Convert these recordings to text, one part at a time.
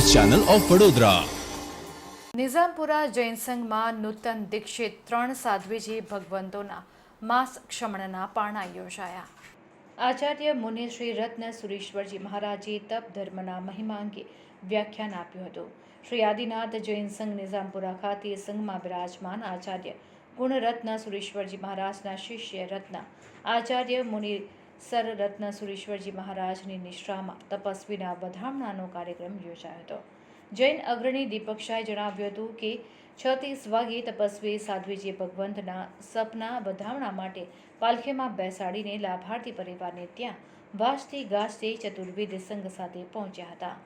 Channel of Vadodara. Nizampura Jain સંઘમાં નૂતન દીક્ષિત ત્રણ સાધ્વીજી ભગવંતોના માસ ક્ષમણના પારણા યોજાયા. આચાર્ય મુનિ શ્રી રત્ન સુરેશ્વરજી મહારાજે તપ ધર્મના મહિમા અંગે વ્યાખ્યાન આપ્યું હતું. શ્રી આદિનાથ જૈન સંઘ નિઝામપુરા ખાતે સંઘમાં બિરાજમાન આચાર્ય ગુણરત્ન સુરેશ્વરજી મહારાજના શિષ્ય રત્ન આચાર્ય મુનિ સર રત્ન સુરેશ્વરજી મહારાજની નિશ્રામાં તપસ્વીના વધામણાનો કાર્યક્રમ યોજાયો હતો. જૈન અગ્રણી દીપક શાહે જણાવ્યું હતું કે, છત્રીસ વાગે તપસ્વી સાધ્વીજી ભગવંતના સપના વધામણા માટે પાલખીમાં બેસાડીને લાભાર્થી પરિવારને ત્યાં વાજતે ગાજતે ચતુર્વિધ સંઘ સાથે પહોંચ્યા હતા.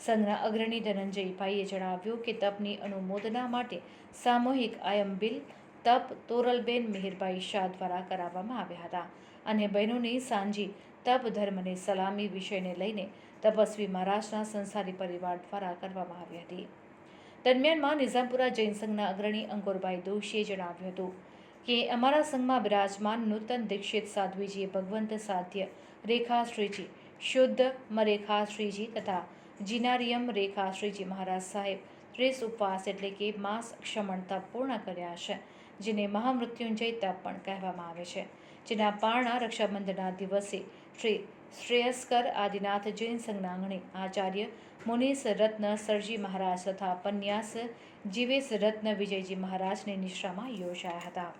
સંઘના અગ્રણી ધનંજયભાઈએ જણાવ્યું કે, તપની અનુમોદના માટે સામૂહિક આયમ બિલ તપ તોરલબેન મિહિરભાઈ શાહ દ્વારા કરાવવામાં આવ્યા હતા અને બહેનોની સાંજી તપ ધર્મની સલામી વિષયને લઈને તપસ્વી મહારાજના સંસારી પરિવાર દ્વારા કરવામાં આવી હતી. દરમિયાનમાં નિઝામપુરા જૈન સંઘના અગ્રણી અંકુરભાઈ દોશીએ જણાવ્યું હતું કે, અમારા સંઘમાં બિરાજમાન નૂતન દીક્ષિત સાધ્વીજીએ ભગવંત સાધ્ય રેખા શ્રીજી શુદ્ધ મરેખા શ્રીજી તથા જીનારિયમ રેખા શ્રીજી મહારાજ સાહેબ ત્રીસ ઉપવાસ એટલે કે માસ ક્ષમણતા પૂર્ણ કર્યા છે. જેને મહામૃત્યુંજય તપ પણ કહેવામાં આવે છે. જેના પારણા રક્ષાબંધના દિવસે શ્રી શ્રેયસ્કર આદિનાથ જૈન સંઘના આચાર્ય મુનિસ રત્ન સરજી મહારાજ તથા પન્યાસ જીવેશ રત્ન વિજયજી મહારાજની નિશ્રામાં યોજાયા હતા.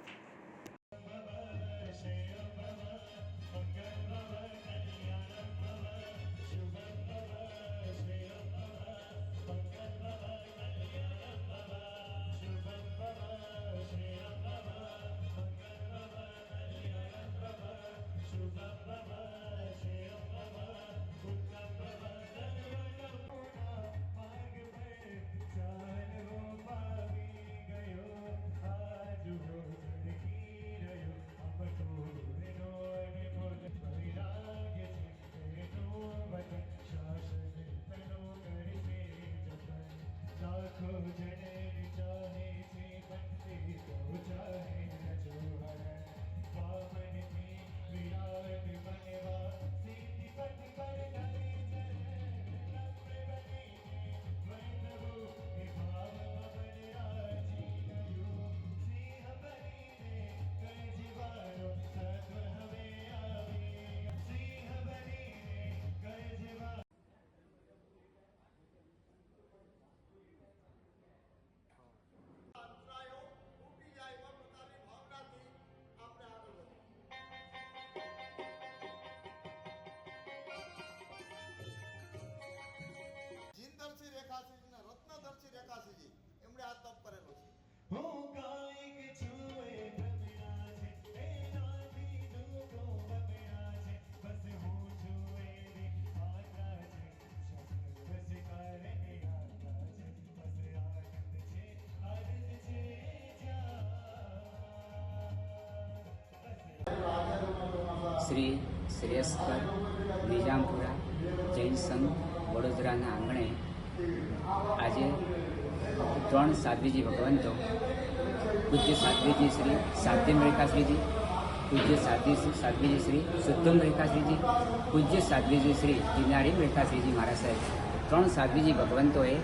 શ્રી શ્રેયસ્કર નિજામપુરા જૈન સંઘ વડોદરાના આંગણે આજે ત્રણ સાધ્વીજી ભગવંતો પૂજ્ય સાધ્વીજી શ્રી સાધ્યમ રેખાશ્રીજી પૂજ્ય સાધ્વી સાધ્વીજી શ્રી શુદ્ધમ રેખાશ્રીજી પૂજ્ય સાધ્વીજી શ્રી કિનારી રેખાશ્રીજી મહારાજ સાહેબ. ત્રણ સાધ્વીજી ભગવંતોએ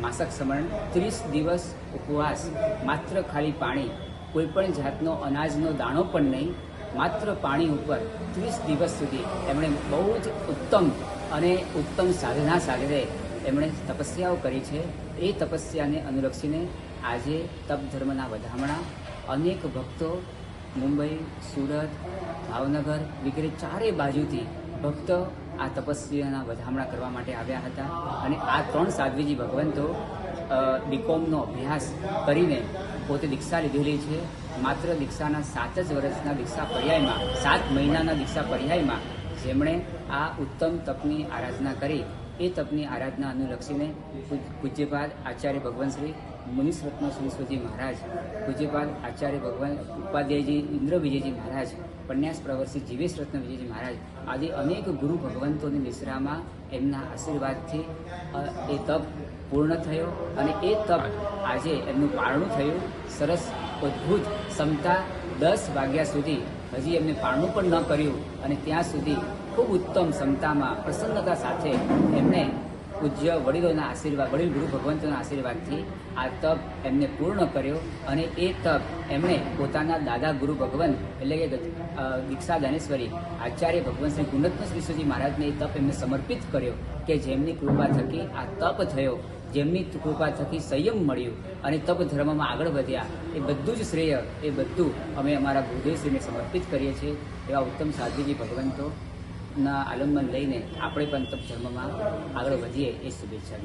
માસક સમરણ, ત્રીસ દિવસ ઉપવાસ, માત્ર ખાલી પાણી કોઈપણ જાતનો અનાજનો દાણો પણ નહીં માત્ર પાણી ઉપર ત્રીસ દિવસ સુધી એમણે બહુ જ ઉત્તમ અને ઉત્તમ સાધના સાગરે એમણે તપસ્યાઓ કરી છે. એ તપસ્યાને અનુલક્ષીને આજે તપ ધર્મના વધામણા, અનેક ભક્તો મુંબઈ, સુરત, ભાવનગર વગેરે ચારે બાજુથી ભક્તો આ તપસ્યાના વધામણા કરવા માટે આવ્યા હતા. અને આ ત્રણ સાધ્વીજી ભગવંતો બીકોમનો અભ્યાસ કરીને પોતે દીક્ષા લીધેલી છે. માત્ર દીક્ષાના સાત જ વર્ષના દીક્ષા પર્યાયમાં, સાત મહિનાના દીક્ષા પર્યાયમાં જેમણે આ ઉત્તમ તપની આરાધના કરી. એ તપની આરાધના અનુલક્ષીને પૂજ- પૂજ્યપાદ આચાર્ય ભગવાન શ્રી મુનિસ રત્ન સરસ્વતી મહારાજ પૂજ્યપાલ આચાર્ય ભગવાન ઉપાધ્યાયજી ઇન્દ્ર વિજયજી મહારાજ પન્યાસ પ્રવર્ષી જીવેશ રત્ન વિજયજી મહારાજ આદિ અનેક ગુરુ ભગવંતોની નિશ્રામાં એમના આશીર્વાદથી એ તપ પૂર્ણ થયો અને એ તપ આજે એમનું પારણું થયું. સરસ, અદ્ભુત ક્ષમતા દસ વાગ્યા સુધી હજી એમને પારણું પણ ન કર્યું અને ત્યાં સુધી ખૂબ ઉત્તમ ક્ષમતામાં પ્રસન્નતા સાથે એમણે પૂજ્ય વડીલોના આશીર્વાદ, વડીલ ગુરુ ભગવંતોના આશીર્વાદથી આ તપ એમને પૂર્ણ કર્યો અને એ તપ એમણે પોતાના દાદા ગુરુ ભગવંત એટલે કે દીક્ષા દાનેશ્વરી આચાર્ય ભગવંત શ્રી ગુણત્મ શ્રી સુજી મહારાજને એ તપ એમને સમર્પિત કર્યો કે જેમની કૃપા થકી આ તપ થયો, જેમની કૃપા થકી સંયમ મળ્યું અને તપ ધર્મમાં આગળ વધ્યા. એ બધું જ શ્રેય, એ બધું અમે અમારા ગુરુદેવશ્રીને સમર્પિત કરીએ છીએ એવા ઉત્તમ સાધ્વીજી ભગવંતોના આલંબન લઈને આપણે પણ તપ ધર્મમાં આગળ વધીએ એ શુભેચ્છા.